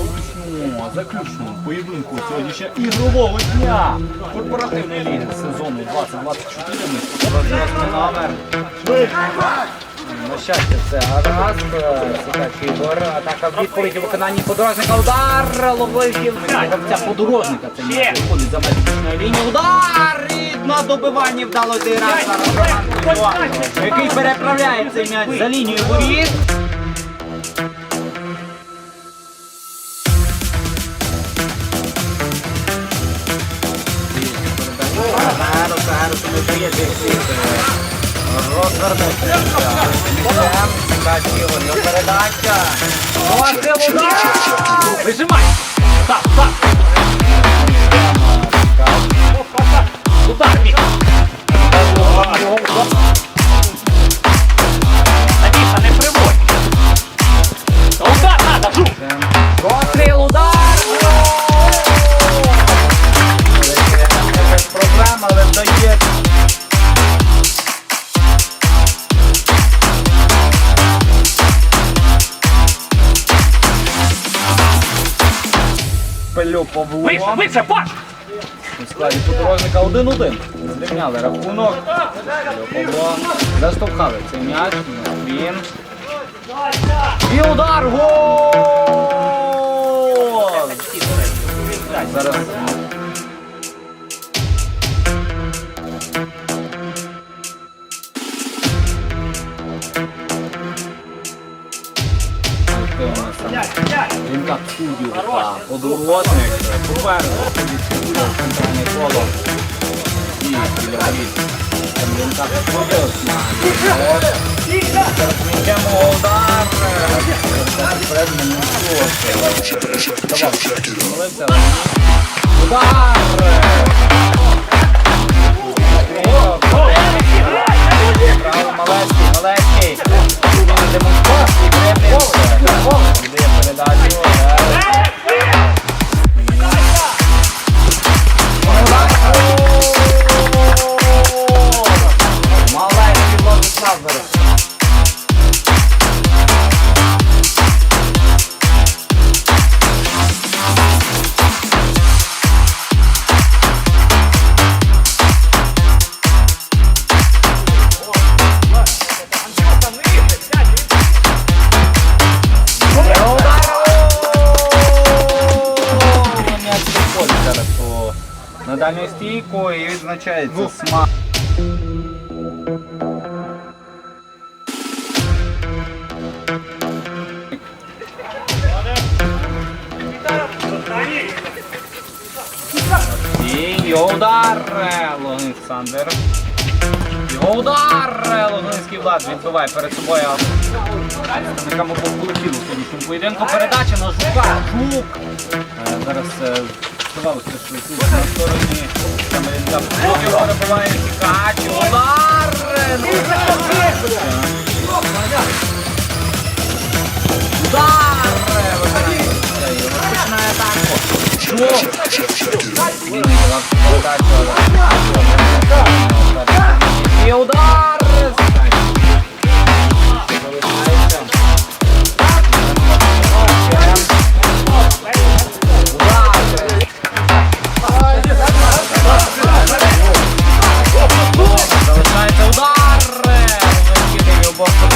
у заключному поєдинку сьогоднішнього ігрового дня корпоративної ліги сезону 2024. Ми номер. На щастя, це гаразд. Сікач Ігор. Атака в відповідь у виконанні подорожника. Удар! Ловив гравця подорожника. Це м'яч виходить за меж лінії. Удар! І на добиванні вдало Роман Іванов, який переправляє цей м'яч за лінію воріт. Зараз, зараз не дає розвернутися. Сікач Ігор, його передача. Вижимай! Пилю Павло. Вище, вище, паш! У складі подорожника 1-1. Зрівняли рахунок. Пилю Павло. Заштовхали цей м'яч. Він. І удар! Гол! Так, зараз. Він так суддю та подорожник. Попереду ходить центральне коло. І. Там він так суддю. М'ячем удар. Перед ним Молився. Удар! Малецький Владислав зараз. М'яч виходить зараз по на дальню стійку і відзначається смак. Його удар Олександр. Його удар Логинський Влад відбиває перед собою представникам обох колективу в сьогоднішньому поєдинку. Передача на Жука. Жук. Е, Зараз е, що тут на стороні Камерінка Жуків перебиває Тікач. Удар! Е, Удар! Е, виконується і Розпочинає атаку. Жук. E удар! Продолжается удар! Выкидываю боком.